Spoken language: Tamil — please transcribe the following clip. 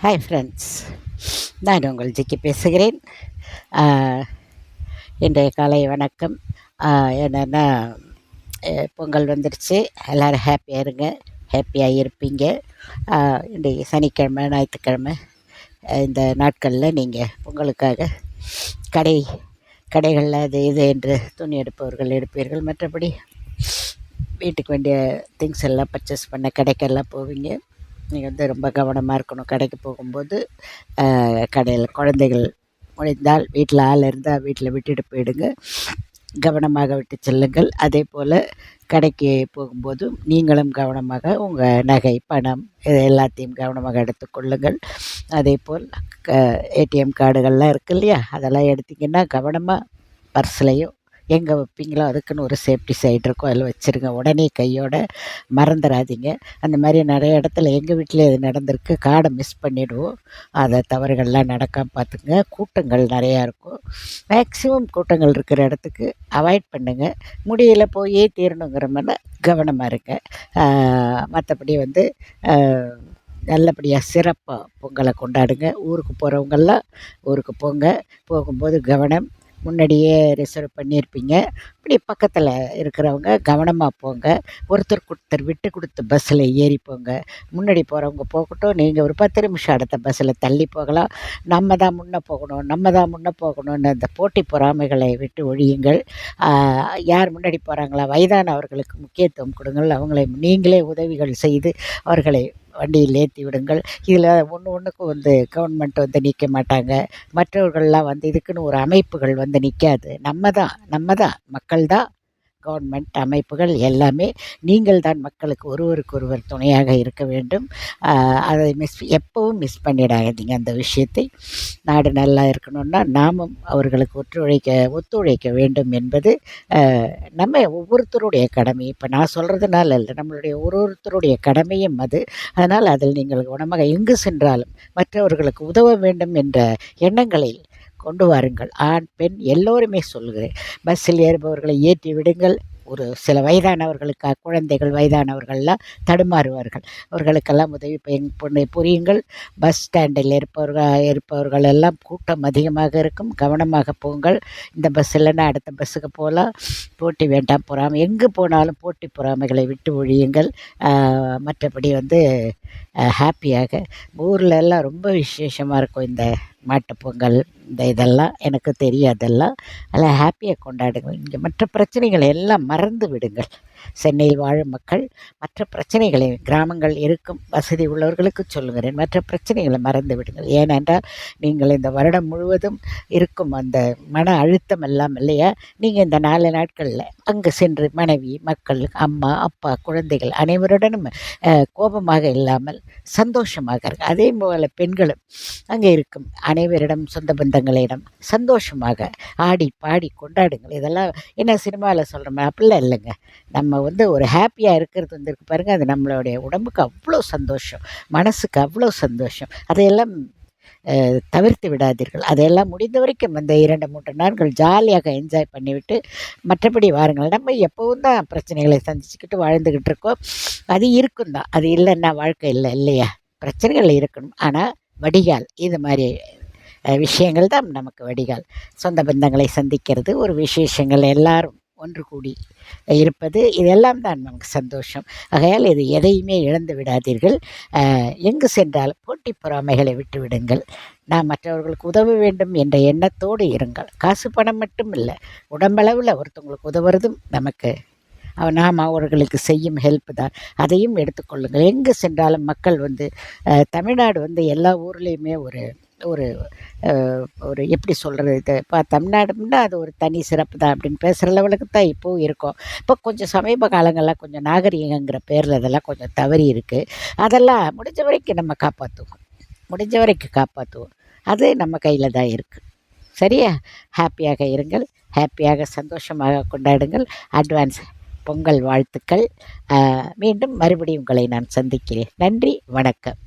ஹாய் ஃப்ரெண்ட்ஸ் நான் உங்கள் ஜிக்கி பேசுகிறேன். இன்றைய காலை வணக்கம். என்னென்னா பொங்கல் வந்துடுச்சு எல்லோரும் ஹாப்பியாக இருங்க. ஹாப்பியாக இருப்பீங்க. இன்றைக்கு சனிக்கிழமை ஞாயிற்றுக்கிழமை இந்த நாட்களில் நீங்கள் பொங்கலுக்காக கடை கடைகளில் அது இது என்று துணி எடுப்பவர்கள் எடுப்பீர்கள். மற்றபடி வீட்டுக்கு வேண்டிய திங்ஸ் எல்லாம் பர்ச்சேஸ் பண்ண கடைக்கெல்லாம் போவீங்க. நீங்கள் வந்து ரொம்ப கவனமாக இருக்கணும். கடைக்கு போகும்போது கடையில் குழந்தைகள் முடிந்தால் வீட்டில் ஆள் இருந்தால் வீட்டில் விட்டுட்டு போயிடுங்க. கவனமாக விட்டு செல்லுங்கள். அதே போல் கடைக்கு போகும்போதும் நீங்களும் கவனமாக உங்கள் நகை பணம் இது எல்லாத்தையும் கவனமாக எடுத்துக்கொள்ளுங்கள் அதே போல் க ஏடிஎம் கார்டுகள்லாம் இருக்கு இல்லையா? அதெல்லாம் எடுத்திங்கன்னா கவனமாக பர்ஸ்லையும் எங்கே வைப்பீங்களோ அதுக்குன்னு ஒரு சேஃப்டி சைடு இருக்கும். அதில் வச்சுருங்க. உடனே கையோட மறந்துடாதீங்க அந்த மாதிரி நிறைய இடத்துல எங்கள் வீட்டிலே இது நடந்திருக்கு. கார்டை மிஸ் பண்ணிவிடுவோம் அதை தவறுகள்லாம் நடக்காமல் பார்த்துக்குங்க கூட்டங்கள் நிறையா இருக்கும். மேக்ஸிமம் கூட்டங்கள் இருக்கிற இடத்துக்கு அவாய்ட் பண்ணுங்கள் முடியல போயே தீரணுங்கிற மாதிரி கவனமாக இருங்க. மற்றபடி வந்து நல்லபடியாக சிறப்பாக பொங்கலை கொண்டாடுங்க. ஊருக்கு போகிறவங்கெல்லாம் ஊருக்கு போங்க. போகும்போது கவனம் முன்னாடியே ரிசர்வ் பண்ணியிருப்பீங்க. இப்படி பக்கத்தில் இருக்கிறவங்க கவனமாக போங்க. ஒருத்தருக்கு ஒருத்தர் விட்டு கொடுத்து பஸ்ஸில் ஏறி போங்க. முன்னாடி போகிறவங்க போகட்டும். நீங்கள் ஒரு பத்து நிமிஷம் அடுத்த பஸ்ஸில் தள்ளி போகலாம். நம்ம தான் முன்னே போகணும். நம்ம தான் முன்னே போகணும்னு அந்த போட்டி பொறாமைகளை விட்டு ஒழியுங்கள். யார் முன்னாடி போகிறாங்களா வயதானவர்களுக்கு முக்கியத்துவம் கொடுங்கள். அவங்களை நீங்களே உதவிகள் செய்து அவர்களை வண்டியில் ஏற்றி விடுங்கள். இதில் ஒன்று ஒன்றுக்கும் வந்து கவர்மெண்ட் வந்து நிற்க மாட்டாங்க. மற்றவர்கள்லாம் வந்து இதுக்குன்னு ஒரு அமைப்புகள் வந்து நிற்காது. நம்ம தான் நம்ம தான் மக்கள் தான். கவர்மெண்ட் அமைப்புகள் எல்லாமே நீங்கள் தான் மக்களுக்கு ஒருவருக்கொருவர் துணையாக இருக்க வேண்டும். அதை மிஸ் எப்பவும் மிஸ் பண்ணிடாதீங்க அந்த விஷயத்தை. நாடு நல்லா இருக்கணும்னா நாமும் அவர்களுக்கு ஒத்துழைக்க ஒத்துழைக்க வேண்டும் என்பது நம்ம ஒவ்வொருத்தருடைய கடமை. இப்போ நான் சொல்கிறதுனால இல்லை நம்மளுடைய ஒரு ஒருத்தருடைய கடமையும் அது. அதனால் அதில் நீங்கள் குணமாக எங்கு சென்றாலும் மற்றவர்களுக்கு உதவ வேண்டும் என்ற எண்ணங்களில் கொண்டு வாருங்கள். ஆண் பெண் எல்லோருமே சொல்கிறேன். பஸ்ஸில் ஏறுபவர்களை ஏற்றி விடுங்கள். ஒரு சில வயதானவர்களுக்காக குழந்தைகள் வயதானவர்கள்லாம் தடுமாறுவார்கள். அவர்களுக்கெல்லாம் உதவி பெண் புரியுங்கள். பஸ் ஸ்டாண்டில் இருப்பவர்கள் இருப்பவர்கள் எல்லாம் கூட்டம் அதிகமாக இருக்கும். கவனமாக போங்கள். இந்த பஸ் இல்லைன்னா அடுத்த பஸ்ஸுக்கு போகலாம்? போட்டி வேண்டாம் பொறாமை. எங்கே போனாலும் போட்டி பொறாமைகளை விட்டு ஒழியுங்கள். மற்றபடி வந்து ஹாப்பியாக. ஊரில் எல்லாம் ரொம்ப விசேஷமாக இருக்கும் இந்த மாட்டுப்பொங்கல் இந்த இதெல்லாம் எனக்கு தெரியாதெல்லாம். அதெல்லாம் ஹாப்பியாக கொண்டாடுங்கள். இங்கே மற்ற பிரச்சனைகளை எல்லாம் மறந்து விடுங்கள். சென்னையில் வாழும் மக்கள் மற்ற பிரச்சனைகளை கிராமங்கள் இருக்கும் வசதி உள்ளவர்களுக்கு சொல்லுகிறேன். மற்ற பிரச்சனைகளை மறந்து விடுங்கள். ஏனென்றால் நீங்கள் இந்த வருடம் முழுவதும் இருக்கும் அந்த மன அழுத்தம் எல்லாம் இல்லையா? நீங்கள் இந்த நாலு நாட்களில் அங்கே சென்று மனைவி மக்கள் அம்மா அப்பா குழந்தைகள் அனைவருடனும் கோபமாக இல்லாமல் சந்தோஷமாக இருக்கு அதே போல் பெண்களும் அங்கே இருக்கும் அனைவரிடம் சொந்த பந்தங்களிடம் சந்தோஷமாக ஆடி பாடி கொண்டாடுங்கள். இதெல்லாம் என்ன சினிமாவில் சொல்கிறோமே அப்படிலாம் இல்லைங்க. நம்ம வந்து ஒரு ஹாப்பியாக இருக்கிறது வந்துருக்கு பாருங்கள் அது நம்மளுடைய உடம்புக்கு அவ்வளோ சந்தோஷம் மனசுக்கு அவ்வளோ சந்தோஷம். அதையெல்லாம் தவிர்த்து விடாதீர்கள். அதையெல்லாம் முடிந்த வரைக்கும் அந்த இரண்டு மூன்று நாட்கள் ஜாலியாக என்ஜாய் பண்ணிவிட்டு மற்றபடி வாருங்கள். நம்ம எப்போவும் தான் பிரச்சனைகளை சந்திச்சுக்கிட்டு வாழ்ந்துக்கிட்டு இருக்கோம். அது இருக்கும் தான். அது இல்லைன்னா வாழ்க்கை இல்லை இல்லையா? பிரச்சனைகள் இருக்கணும். ஆனால் வடிகால் இது மாதிரி விஷயங்கள் தான் நமக்கு வடிகால். சொந்த பந்தங்களை சந்திக்கிறது ஒரு விசேஷங்கள் எல்லாரும் ஒன்று கூடி இருப்பது இதெல்லாம் தான் நமக்கு சந்தோஷம். ஆகையால் இது எதையுமே இழந்து விடாதீர்கள். எங்கு சென்றாலும் போட்டி பொறாமைகளை விட்டுவிடுங்கள் நாம் மற்றவர்களுக்கு உதவ வேண்டும் என்ற எண்ணத்தோடு இருங்கள். காசு பணம் மட்டும் இல்லை உடம்பளவில் ஒருத்தவங்களுக்கு உதவுறதும் நமக்கு நாம் அவர்களுக்கு செய்யும் ஹெல்ப் தான். அதையும் எடுத்துக்கொள்ளுங்கள் எங்கு சென்றாலும் மக்கள் வந்து தமிழ்நாடு வந்து எல்லா ஊர்லேயுமே ஒரு ஒரு ஒரு எப்படி சொல்கிறது இது இப்போ தமிழ்நாடுன்னா அது ஒரு தனி சிறப்பு தான் அப்படின்னு பேசுகிற லெவலுக்கு தான் இப்போவும் இருக்கும். இப்போ கொஞ்சம் சமீப காலங்களில் கொஞ்சம் நாகரிகங்கிற பேரில் அதெல்லாம் கொஞ்சம் தவறி இருக்குது அதெல்லாம் முடிஞ்ச வரைக்கும் நம்ம காப்பாற்றுவோம் முடிஞ்ச வரைக்கும் காப்பாற்றுவோம் அது நம்ம கையில் தான் இருக்குது சரியா? ஹாப்பியாக இருங்கள். ஹாப்பியாக சந்தோஷமாக கொண்டாடுங்கள். அட்வான்ஸ் பொங்கல் வாழ்த்துக்கள். மீண்டும் மறுபடியும் உங்களை நான் சந்திக்கிறேன். நன்றி வணக்கம்.